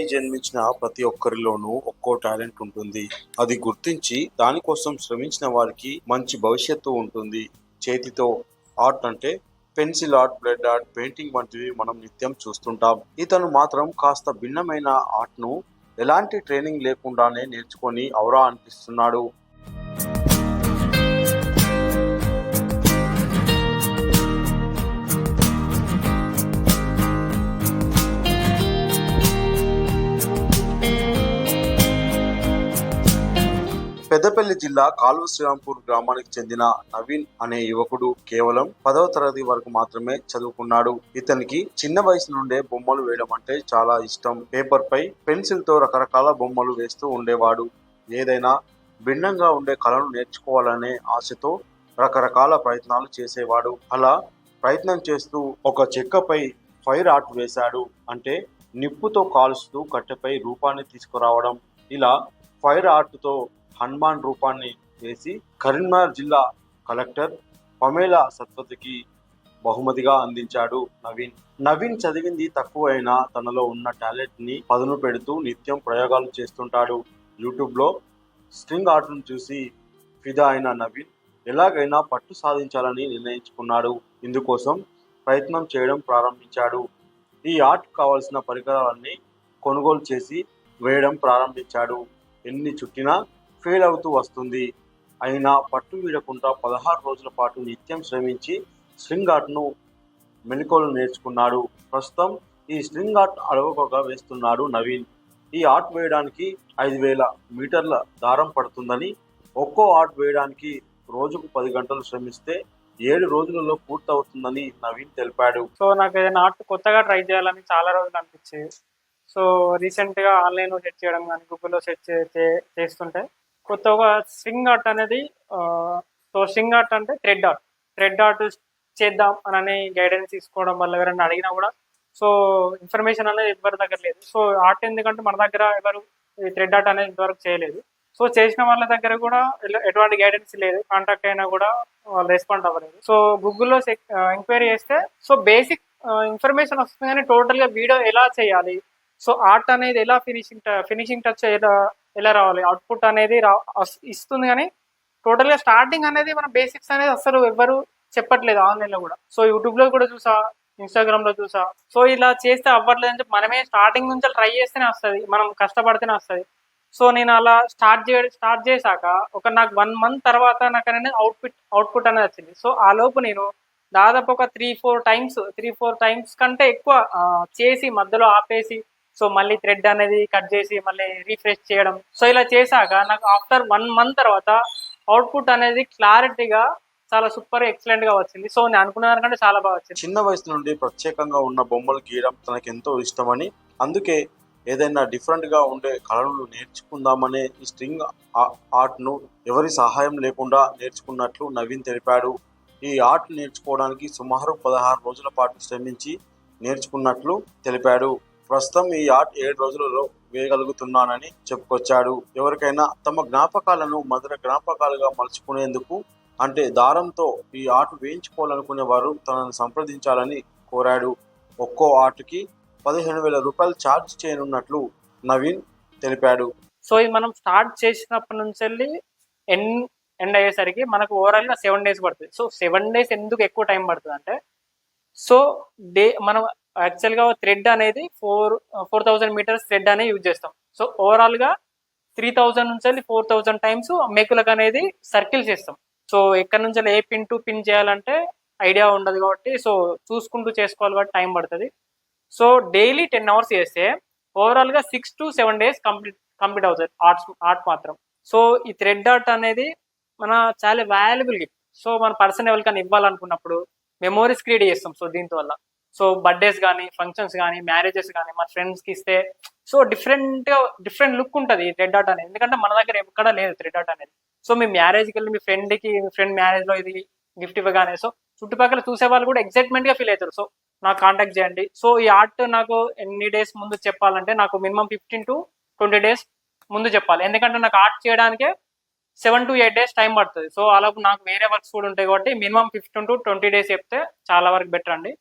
జన్మించిన ప్రతి ఒక్కరిలోనూ ఒక్కో టాలెంట్ ఉంటుంది. అది గుర్తించి దానికోసం శ్రమించిన వారికి మంచి భవిష్యత్తు ఉంటుంది. చేతితో ఆర్ట్ అంటే pencil art blood art painting వంటివి మనం నిత్యం చూస్తుంటాం. ఇతను మాత్రం కాస్త భిన్నమైన ఆర్ట్ను ఎలాంటి ట్రైనింగ్ లేకుండానే నేర్చుకొని అవరా అనిపిస్తున్నాడు. పెద్దపల్లి జిల్లా కాలువ శ్రీరాంపూర్ గ్రామానికి చెందిన నవీన్ అనే యువకుడు కేవలం పదవ తరగతి వరకు మాత్రమే చదువుకున్నాడు. ఇతనికి చిన్న వయసు నుండే బొమ్మలు వేయడం అంటే చాలా ఇష్టం. పేపర్ పై పెన్సిల్తో రకరకాల బొమ్మలు వేస్తూ ఉండేవాడు. ఏదైనా భిన్నంగా ఉండే కళను నేర్చుకోవాలనే ఆశతో రకరకాల ప్రయత్నాలు చేసేవాడు. అలా ప్రయత్నం చేస్తూ ఒక చెక్కపై ఫైర్ ఆర్ట్ వేశాడు అంటే నిప్పుతో కాలుస్తూ కట్టెపై రూపాన్ని తీసుకురావడం. ఇలా ఫైర్ ఆర్ట్తో హనుమాన్ రూపాన్ని వేసి కరీంనగర్ జిల్లా కలెక్టర్ పమేలా సత్పతికి బహుమతిగా అందించాడు. నవీన్ నవీన్ చదివింది తక్కువైనా తనలో ఉన్న టాలెంట్ని పదును పెడుతూ నిత్యం ప్రయోగాలు చేస్తుంటాడు. యూట్యూబ్లో స్ట్రింగ్ ఆర్ట్ను చూసి ఫిదా అయిన నవీన్ ఎలాగైనా పట్టు సాధించాలని నిర్ణయించుకున్నాడు. ఇందుకోసం ప్రయత్నం చేయడం ప్రారంభించాడు. ఈ ఆర్ట్ కావాల్సిన పరికరాలన్నీ కొనుగోలు చేసి వేయడం ప్రారంభించాడు. ఎన్ని చుట్టినా ఫెయిల్ అవుతూ వస్తుంది. అయినా పట్టు వీడకుండా పదహారు రోజుల పాటు నిత్యం శ్రమించి స్ట్రింగ్ ఆర్ట్ను మెలకువలు నేర్చుకున్నాడు. ప్రస్తుతం ఈ స్ట్రింగ్ ఆర్ట్ అలవకగా వేస్తున్నాడు నవీన్. ఈ ఆర్ట్ వేయడానికి ఐదు వేల మీటర్ల దారం పడుతుందని ఒక్కో ఆర్ట్ వేయడానికి రోజుకు పది గంటలు శ్రమిస్తే ఏడు రోజులలో పూర్తవుతుందని నవీన్ తెలిపాడు. సో నాకు ఏదైనా ఆర్ట్ కొత్తగా ట్రై చేయాలని చాలా రోజులు అనిపించేది. సో రీసెంట్గా ఆన్లైన్లో సెర్చ్ చేయడం కానీ గూగుల్లో సెర్చ్ చేస్తుంటే కొత్తగా స్ట్రింగ్ ఆర్ట్ అనేది సో స్ట్రింగ్ ఆర్ట్ అంటే థ్రెడ్ ఆర్ట్. థ్రెడ్ ఆర్ట్ చేద్దాం అని గైడెన్స్ తీసుకోవడం వల్ల ఎవరైనా అడిగినా కూడా సో ఇన్ఫర్మేషన్ అనేది ఎవరి దగ్గర లేదు. సో ఆర్ట్ ఎందుకంటే మన దగ్గర ఎవరు ఈ థ్రెడ్ ఆర్ట్ అనేది ఇంతవరకు చేయలేదు. సో చేసిన వాళ్ళ దగ్గర కూడా ఎటువంటి గైడెన్స్ లేదు. కాంటాక్ట్ అయినా కూడా వాళ్ళు రెస్పాండ్ అవ్వలేదు. సో గూగుల్లో ఎంక్వైరీ చేస్తే సో బేసిక్ ఇన్ఫర్మేషన్ వస్తుంది కానీ టోటల్గా వీడియో ఎలా చేయాలి? సో ఆర్ట్ అనేది ఎలా ఫినిషింగ్ ఫినిషింగ్ టచ్ ఎలా ఎలా రావాలి? అవుట్పుట్ అనేది రా ఇస్తుంది కానీ టోటల్గా స్టార్టింగ్ అనేది మన బేసిక్స్ అనేది అసలు ఎవ్వరు చెప్పట్లేదు ఆన్లైన్లో కూడా. సో యూట్యూబ్లో కూడా చూసా ఇన్స్టాగ్రామ్లో చూసా. సో ఇలా చేస్తే అవ్వట్లేదు అని చెప్పి మనమే స్టార్టింగ్ నుంచి ట్రై చేస్తేనే వస్తుంది. మనం కష్టపడితేనే వస్తుంది. సో నేను అలా స్టార్ట్ చే స్టార్ట్ చేశాక ఒక నాకు వన్ మంత్ తర్వాత నాకు అనేది అవుట్పుట్ అవుట్పుట్ అనేది వచ్చింది. సో ఆ లోపు నేను దాదాపు ఒక three four times three four times కంటే ఎక్కువ చేసి మధ్యలో ఆపేసి సో మళ్ళీ థ్రెడ్ అనేది కట్ చేసి మళ్ళీ రీఫ్రెష్ చేయడం. సో ఇలా చేశాక నాకు ఆఫ్టర్ వన్ మంత్ తర్వాత అవుట్పుట్ అనేది క్లారిటీగా చాలా సూపర్ ఎక్సలెంట్గా వచ్చింది. సో నేను అనుకున్న దానికంటే చాలా బాగా వచ్చింది. చిన్న వయసు నుండి ప్రత్యేకంగా ఉన్న బొమ్మలు గీయడం తనకు ఎంతో ఇష్టమని అందుకే ఏదైనా డిఫరెంట్గా ఉండే కళలను నేర్చుకుందామనే ఈ స్ట్రింగ్ ఆర్ట్ను ఎవరి సహాయం లేకుండా నేర్చుకున్నట్లు నవీన్ తెలిపాడు. ఈ ఆర్ట్ నేర్చుకోవడానికి సుమారు పదహారు రోజుల పాటు శ్రమించి నేర్చుకున్నట్లు తెలిపాడు. ప్రస్తుతం ఈ ఆర్ట్ ఏడు రోజులలో వేయగలుగుతున్నానని చెప్పుకొచ్చాడు. ఎవరికైనా తమ జ్ఞాపకాలను మధుర జ్ఞాపకాలుగా మలుచుకునేందుకు అంటే దారంతో ఈ ఆర్ట్ వేయించుకోవాలనుకునే వారు తనను సంప్రదించాలని కోరాడు. ఒక్కో ఆర్ట్కి పదిహేను వేల రూపాయలు ఛార్జ్ చేయనున్నట్లు నవీన్ తెలిపాడు. సో ఇది మనం స్టార్ట్ చేసినప్పటి నుంచి వెళ్ళి ఎండ్ ఎండ్ అయ్యేసరికి మనకు ఓవరాల్గా సెవెన్ డేస్ పడుతుంది. సో సెవెన్ డేస్ ఎందుకు ఎక్కువ టైం పడుతుంది అంటే సో డే మనం యాక్చువల్గా థ్రెడ్ అనేది four four thousand meters thread అనేది యూజ్ చేస్తాం. సో ఓవరాల్గా త్రీ థౌజండ్ నుంచి వెళ్ళి ఫోర్ థౌజండ్ టైమ్స్ మేకులకు అనేది సర్కిల్ చేస్తాం. సో ఎక్కడి నుంచి ఏ పిన్ టు పిన్ చేయాలంటే ఐడియా ఉండదు కాబట్టి సో చూసుకుంటూ చేసుకోవాలి కాబట్టి టైం పడుతుంది. సో డైలీ టెన్ అవర్స్ చేస్తే ఓవరాల్గా six to seven days complete complete అవుతుంది ఆర్ట్స్ ఆర్ట్ మాత్రం. సో ఈ థ్రెడ్ ఆర్ట్ అనేది మన చాలా వాల్యుబుల్ గిఫ్ట్ సో మన పర్సన్ ఎవరికైనా ఇవ్వాలనుకున్నప్పుడు మెమోరీస్ క్రియేట్ చేస్తాం. సో దీంతో వల్ల. సో బర్త్డేస్ కానీ ఫంక్షన్స్ కానీ మ్యారేజెస్ కానీ మన ఫ్రెండ్స్కి ఇస్తే సో డిఫరెంట్ డిఫరెంట్ లుక్ ఉంటుంది ఈ థ్రెడ్ ఆర్ట్ అనేది. ఎందుకంటే మన దగ్గర ఎక్కడ లేదు థ్రెడ్ ఆర్ట్ అనేది. సో మీ మ్యారేజ్కి వెళ్ళి మీ ఫ్రెండ్కి మీ ఫ్రెండ్ మ్యారేజ్లో ఇది గిఫ్ట్ ఇవ్వగానే సో చుట్టుపక్కల చూసే వాళ్ళు కూడా ఎగ్జైట్మెంట్గా ఫీల్ అవుతారు. సో నాకు కాంటాక్ట్ చేయండి. సో ఈ ఆర్ట్ నాకు ఎన్ని డేస్ ముందు చెప్పాలంటే నాకు minimum fifteen to twenty days ముందు చెప్పాలి. ఎందుకంటే నాకు ఆర్ట్ చేయడానికే seven to eight days time పడుతుంది. సో అలా నాకు వేరే వర్క్స్ కూడా ఉంటాయి కాబట్టి minimum fifteen to twenty days చెప్తే చాలా వరకు బెటర్ అండి.